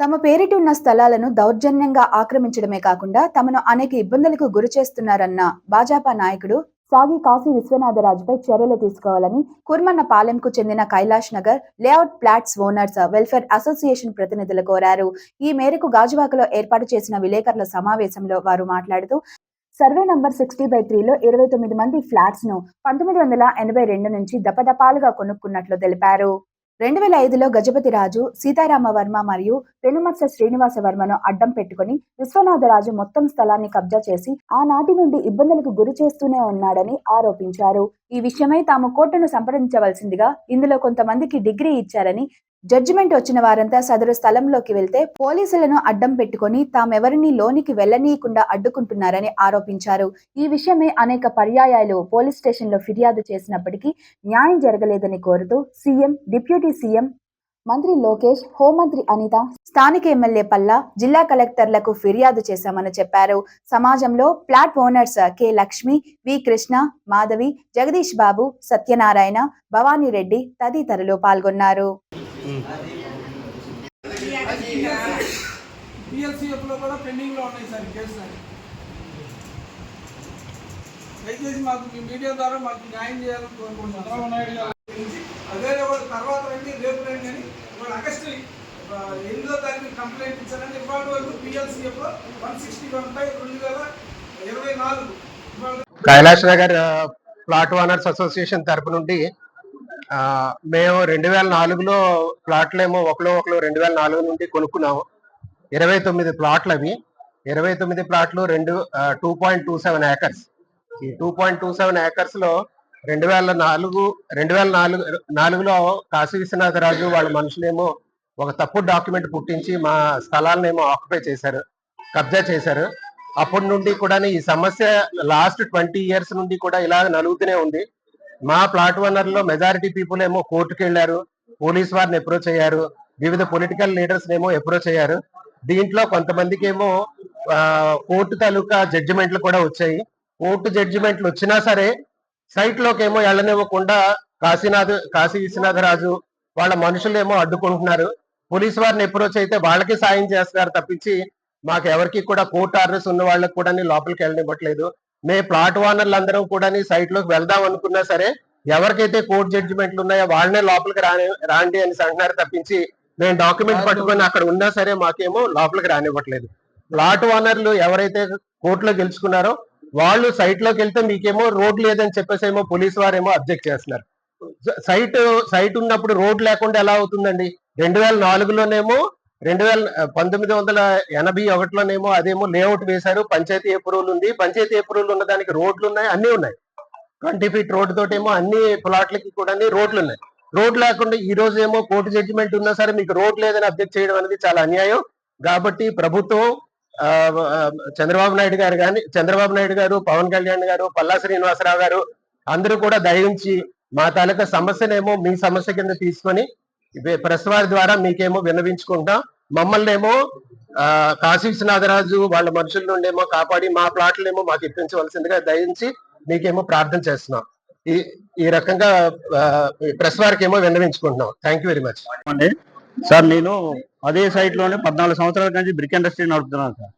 తమ పేరిటి ఉన్న స్థలాలను దౌర్జన్యంగా ఆక్రమించడమే కాకుండా తమను అనేక ఇబ్బందులకు గురి చేస్తున్నారన్న భాజపా నాయకుడు సాగి కాశీ విశ్వనాథరాజుపై చర్యలు తీసుకోవాలని కుర్మన్న పాలెంకు చెందిన Kailash Nagar layout plots owners welfare association ప్రతినిధులు కోరారు. ఈ మేరకు గాజువాకలో ఏర్పాటు చేసిన విలేకరుల సమావేశంలో వారు మాట్లాడుతూ సర్వే నంబర్ సిక్స్టీ బై త్రీలో ఇరవై తొమ్మిది మంది ఫ్లాట్స్ను పంతొమ్మిది వందల ఎనభై రెండు నుంచి దపదపాలుగా కొనుక్కున్నట్లు తెలిపారు. రెండు వేల ఐదులో గజపతి రాజు సీతారామ వర్మ మరియు పెనుమత్స శ్రీనివాస వర్మను అడ్డం పెట్టుకుని విశ్వనాథరాజు మొత్తం స్థలాన్ని కబ్జా చేసి ఆనాటి నుండి ఇబ్బందులకు గురి చేస్తూనే ఉన్నాడని ఆరోపించారు. ఈ విషయమై తాము కోర్టును సంప్రదించవలసిందిగా ఇందులో కొంతమందికి డిగ్రీ ఇచ్చారని జడ్జిమెంట్ వచ్చిన వారంతా సదరు స్థలంలోకి వెళ్తే పోలీసులను అడ్డం పెట్టుకొని తామెవరిని లోనికి వెళ్ళనీయకుండా అడ్డుకుంటున్నారని ఆరోపించారు. ఈ విషయమే అనేక పర్యాయాలు పోలీస్ స్టేషన్లో ఫిర్యాదు చేసినప్పటికీ న్యాయం జరగలేదని కోరుతూ సీఎం డిప్యూటీ సీఎం మంత్రి లోకేష్ హోంమంత్రి అనిత స్థానిక ఎమ్మెల్యే పల్లా జిల్లా కలెక్టర్లకు ఫిర్యాదు చేశామని చెప్పారు. సమాజంలో plot owners K Lakshmi V Krishna Madhavi Jagadish Babu Satyanarayana Bhavani Reddy తదితరులు పాల్గొన్నారు. పిఎల్సీఎఫ్లో కూడా పెండింగ్లో ఉన్నాయి సార్ కేసు కేసులు దయచేసి మాకు మీ మీడియా ద్వారా మాకు న్యాయం చేయాలని కోరుకుంటున్నాను అదే తర్వాత రండి రేపు రండి అని వాళ్ళు ఆగస్టు ఎనిమిదో తారీఖు కంప్లైంట్ ఇచ్చారని ఇవాళ వరకు పిఎల్సీఎఫ్లో వన్ సిక్స్టీ ఉంటాయి రెండు వేల ఇరవై నాలుగు Kailash Nagar plot owners association తరపు నుండి మేము రెండు వేల నాలుగులో ప్లాట్లు ఏమో ఒకలో ఒకలో రెండు వేల నాలుగు నుండి కొనుక్కున్నాము. ఇరవై తొమ్మిది ప్లాట్లు అవి ఇరవై తొమ్మిది ప్లాట్లు రెండు two point two seven acres. ఈ టూ పాయింట్ టూ సెవెన్ ఏకర్స్లో రెండు వేల నాలుగు రెండు వేల నాలుగు నాలుగులో కాశీ విశ్వనాథరాజు వాళ్ళ మనుషులేమో ఒక తప్పుడు డాక్యుమెంట్ పుట్టించి మా స్థలాలనేమో ఆక్యుపై చేశారు కబ్జా చేశారు. అప్పటి నుండి కూడా ఈ సమస్య లాస్ట్ ట్వంటీ ఇయర్స్ నుండి కూడా ఇలా నలుగుతూనే ఉంది. మా ప్లాట్ ఓనర్లో మెజారిటీ పీపుల్ ఏమో కోర్టుకు వెళ్ళారు పోలీస్ వారిని అప్రోచ్ అయ్యారు వివిధ పొలిటికల్ లీడర్స్ ఏమో అప్రోచ్ అయ్యారు. దీంట్లో కొంతమందికి ఏమో కోర్టు తాలూకా జడ్జిమెంట్లు కూడా వచ్చాయి. కోర్టు జడ్జిమెంట్లు వచ్చినా సరే సైట్లోకి ఏమో వెళ్ళనివ్వకుండా కాశీనాథ్ కాశీ విశ్వనాథరాజు వాళ్ళ మనుషులు ఏమో అడ్డుకుంటున్నారు. పోలీస్ వారిని అప్రోచ్ అయితే వాళ్ళకి సాయం చేస్తున్నారు తప్పించి మాకు ఎవరికి కూడా కోర్టు ఆర్డర్స్ ఉన్న వాళ్ళకి కూడా లోపలికి వెళ్ళనివ్వట్లేదు. మే ప్లాట్ ఓనర్లు అందరం కూడా సైట్లోకి వెళ్దాం అనుకున్నా సరే ఎవరికైతే కోర్టు జడ్జిమెంట్లు ఉన్నాయో వాళ్ళనే లోపలికి రాని రాండి అని అంటున్నారు తప్పించి మేము డాక్యుమెంట్ పట్టుకొని అక్కడ ఉన్నా సరే మాకేమో లోపలికి రానివ్వట్లేదు. ప్లాట్ ఓనర్లు ఎవరైతే కోర్టులో గెలుచుకున్నారో వాళ్ళు సైట్లోకి వెళ్తే మీకేమో రోడ్ లేదని చెప్పేసి ఏమో పోలీస్ వారేమో అబ్జెక్ట్ చేస్తున్నారు. సైట్ సైట్ ఉన్నప్పుడు రోడ్ లేకుండా ఎలా అవుతుందండి? రెండు వేల నాలుగులోనేమో రెండు వేల పంతొమ్మిది వందల ఎనభై ఒకటిలోనేమో అదేమో లేఅవుట్ వేశారు. పంచాయతీ అప్రూవల్ ఉంది. పంచాయతీ అప్రూవల్ ఉన్న దానికి రోడ్లు ఉన్నాయి అన్ని ఉన్నాయి. ట్వంటీ ఫీట్ రోడ్ తోటేమో అన్ని ప్లాట్లకి కూడా రోడ్లు ఉన్నాయి రోడ్ లేకుండా ఈ రోజు ఏమో కోర్టు జడ్జిమెంట్ ఉన్నా సరే మీకు రోడ్ లేదని అబ్జెక్ట్ చేయడం అనేది చాలా అన్యాయం. కాబట్టి ప్రభుత్వం ఆ, చంద్రబాబు నాయుడు గారు కానీ చంద్రబాబు నాయుడు గారు పవన్ కళ్యాణ్ గారు పల్లా శ్రీనివాసరావు గారు అందరూ కూడా దయించి మా తాలూకా సమస్యనేమో మీ సమస్య కింద తీసుకొని ప్రెస్ వారి ద్వారా మీకేమో విన్నవించుకుంటాం. మమ్మల్ని ఏమో ఆ, కాశీ విశ్వనాథరాజు వాళ్ళ మనుషుల నుండి ఏమో కాపాడి మా ప్లాట్లేమో మాకు ఇప్పించవలసిందిగా దయించి మీకేమో ప్రార్థన చేస్తున్నాం. ఈ ఈ రకంగా ప్రెస్ వారికి ఏమో విన్నవించుకుంటున్నాం. థ్యాంక్ యూ వెరీ మచ్ అండి సార్ నేను అదే సైట్లోనే పద్నాలుగు సంవత్సరాల నుంచి బ్రిక్ ఇండస్ట్రీ నడుపుతున్నాను సార్.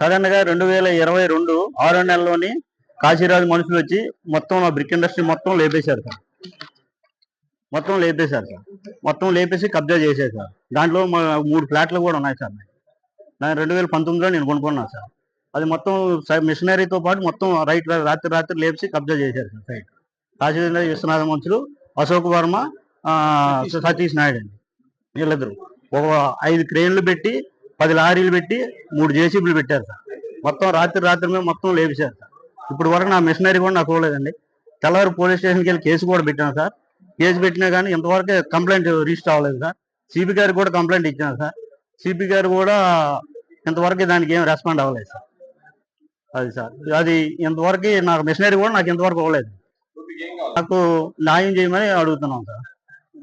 సడన్గా రెండు వేల ఇరవై రెండు ఆరో నెలలోని కాశీరాజు మనుషులు వచ్చి మొత్తం బ్రిక్ ఇండస్ట్రీ మొత్తం లేపేశారు సార్. మొత్తం లేపేశారు సార్. మొత్తం లేపేసి కబ్జా చేశారు సార్. దాంట్లో మా మూడు ఫ్లాట్లు కూడా ఉన్నాయి సార్. నేను రెండు వేల పంతొమ్మిదిలో నేను కొనుక్కున్నాను సార్. అది మొత్తం మిషనరీతో పాటు మొత్తం రైట్ రాత్రి రాత్రి లేపేసి కబ్జా చేశారు సార్. సైట్ కాశీరాజు విశ్వనాథ మంత్రులు అశోక్ వర్మ సతీష్ నాయుడు అండి. వీళ్ళిద్దరు. ఒక ఐదు క్రేన్లు పెట్టి పది లారీలు పెట్టి మూడు జేసీబీలు పెట్టారు సార్. మొత్తం రాత్రి రాత్రి మీద మొత్తం లేపేశారు సార్. ఇప్పుడు వరకు నా మిషనరీ కూడా నాకు ఇవ్వలేదండి. తెల్లవారు పోలీస్ స్టేషన్కి వెళ్ళి కేసు కూడా పెట్టాను సార్. కేసు పెట్టినా కానీ ఇంతవరకు కంప్లైంట్ రిజిస్టర్ అవ్వలేదు సార్. సిపి గారికి కూడా కంప్లైంట్ ఇచ్చాను సార్. సిపి గారు కూడా ఇంతవరకు దానికి ఏం రెస్పాండ్ అవ్వలేదు సార్. అది సార్. అది ఇంతవరకు నాకు మిషనరీ కూడా నాకు ఇంతవరకు అవ్వలేదు. నాకు న్యాయం చేయమని అడుగుతున్నాం సార్.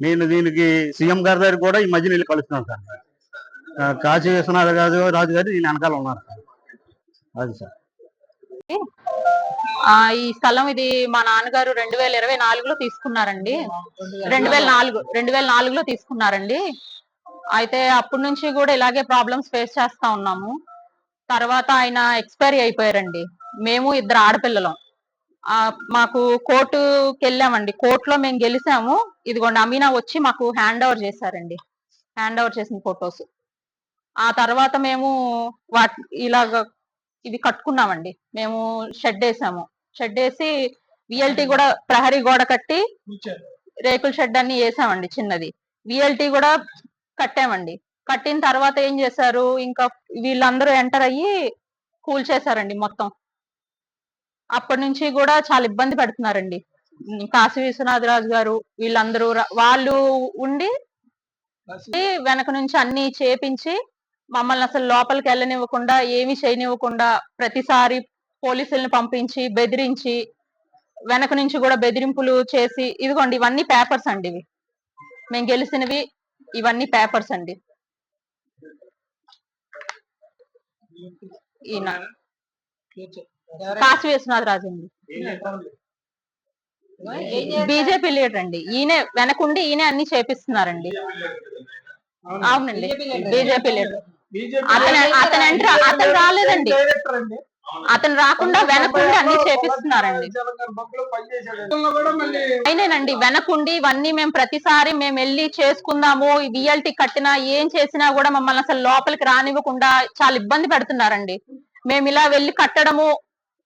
నేను దీనికి సీఎం గారి దగ్గర కూడా ఈ మధ్య వెళ్ళి కలుస్తున్నాను సార్. కాశీ విశ్వనాథ గారు రాజు గారు దీని వెనకాల ఉన్నారు సార్. అది సార్. ఈ స్థలం ఇది మా నాన్నగారు రెండు వేల ఇరవై నాలుగులో తీసుకున్నారండి. రెండు వేల నాలుగు రెండు వేల నాలుగులో తీసుకున్నారండి. అయితే అప్పటి నుంచి కూడా ఇలాగే ప్రాబ్లమ్స్ ఫేస్ చేస్తా ఉన్నాము. తర్వాత ఆయన ఎక్స్పైరీ అయిపోయారండి. మేము ఇద్దరు ఆడపిల్లలం. ఆ, మాకు కోర్టుకి వెళ్ళామండి కోర్టులో మేము గెలిచాము. ఇదిగోండి అమీనా వచ్చి మాకు హ్యాండ్ ఓవర్ చేశారండి. హ్యాండ్ ఓవర్ చేసిన ఫొటోస్. ఆ తర్వాత మేము వాటి ఇలాగ ఇది కట్టుకున్నామండి. మేము షెడ్ వేసాము. షెడ్ వేసి విఎల్టీ కూడా ప్రహరీ గోడ కట్టి రేకుల షెడ్ అన్ని వేసామండి చిన్నది. విఎల్టీ కూడా కట్టామండి. కట్టిన తర్వాత ఏం చేశారు? ఇంకా వీళ్ళందరూ ఎంటర్ అయ్యి కూల్ చేశారండి మొత్తం. అప్పటి నుంచి కూడా చాలా ఇబ్బంది పెడుతున్నారండి. కాశీ విశ్వనాథరాజు గారు వీళ్ళందరూ వాళ్ళు ఉండి వెనక నుంచి అన్ని చేపించి మమ్మల్ని అసలు లోపలికి వెళ్ళనివ్వకుండా ఏమీ చేయనివ్వకుండా ప్రతిసారి పోలీసుల్ని పంపించి బెదిరించి వెనక నుంచి కూడా బెదిరింపులు చేసి ఇదిగోండి ఇవన్నీ పేపర్స్ అండి ఇవి. మేము గెలిచినవి ఇవన్నీ పేపర్స్ అండి. ఈయన కాశీ విశ్వనాథరాజు అండి. బీజేపీ లీడర్ అండి. ఈయనే వెనకుండి ఈయనే అన్ని చేపిస్తున్నారండి. అవునండి. BJP leader. అతను అతను ఎంటర్ అతను రాలేదండి. డైరెక్టర్ అండి అతను రాకుండా వెనకుండి అన్ని చేపిస్తున్నారండి. కూడా మళ్ళీ అయినేనండి వెనకుండి ఇవన్నీ మేము ప్రతిసారి మేము వెళ్ళి చేసుకుందాము విఎల్టీ కట్టినా ఏం చేసినా కూడా మమ్మల్ని అసలు లోపలికి రానివ్వకుండా చాలా ఇబ్బంది పెడుతున్నారండి. మేము ఇలా వెళ్ళి కట్టడము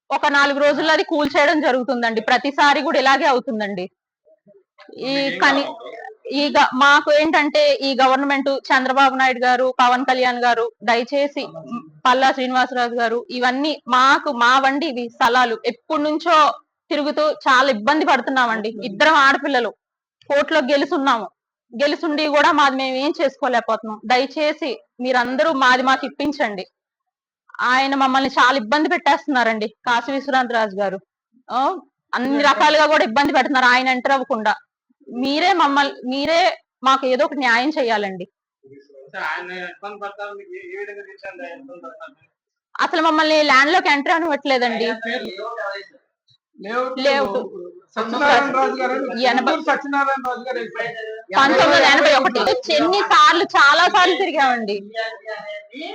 ఒక నాలుగు రోజుల్లో అది కూల్ చేయడం జరుగుతుందండి. ప్రతిసారి కూడా ఇలాగే అవుతుందండి. ఈ కానీ ఈ మాకు ఏంటంటే ఈ గవర్నమెంట్ చంద్రబాబు నాయుడు గారు పవన్ కళ్యాణ్ గారు దయచేసి పల్లా శ్రీనివాసరాజు గారు ఇవన్నీ మాకు మా వండి ఇవి స్థలాలు ఎప్పటి నుంచో తిరుగుతూ చాలా ఇబ్బంది పడుతున్నామండి. ఇద్దరం ఆడపిల్లలు. కోర్టులో గెలుసున్నాము. గెలుసుండి కూడా మాది మేము ఏం చేసుకోలేకపోతున్నాం. దయచేసి మీరందరూ మాది మాకు ఇప్పించండి. ఆయన మమ్మల్ని చాలా ఇబ్బంది పెట్టేస్తున్నారండి. కాశీ విశ్వనాథ్ రాజు గారు. అన్ని రకాలుగా కూడా ఇబ్బంది పెడుతున్నారు. ఆయన ఎంటర్ అవ్వకుండా. మీరే మమ్మల్ని మీరే మాకు ఏదో ఒకటి న్యాయం చేయాలండి. అసలు మమ్మల్ని ల్యాండ్లోకి ఎంటర్ అనివ్వట్లేదండి పంతొమ్మిది వందల ఎనభై ఒకటి. ఎన్ని సార్లు చాలా సార్లు తిరిగామండి.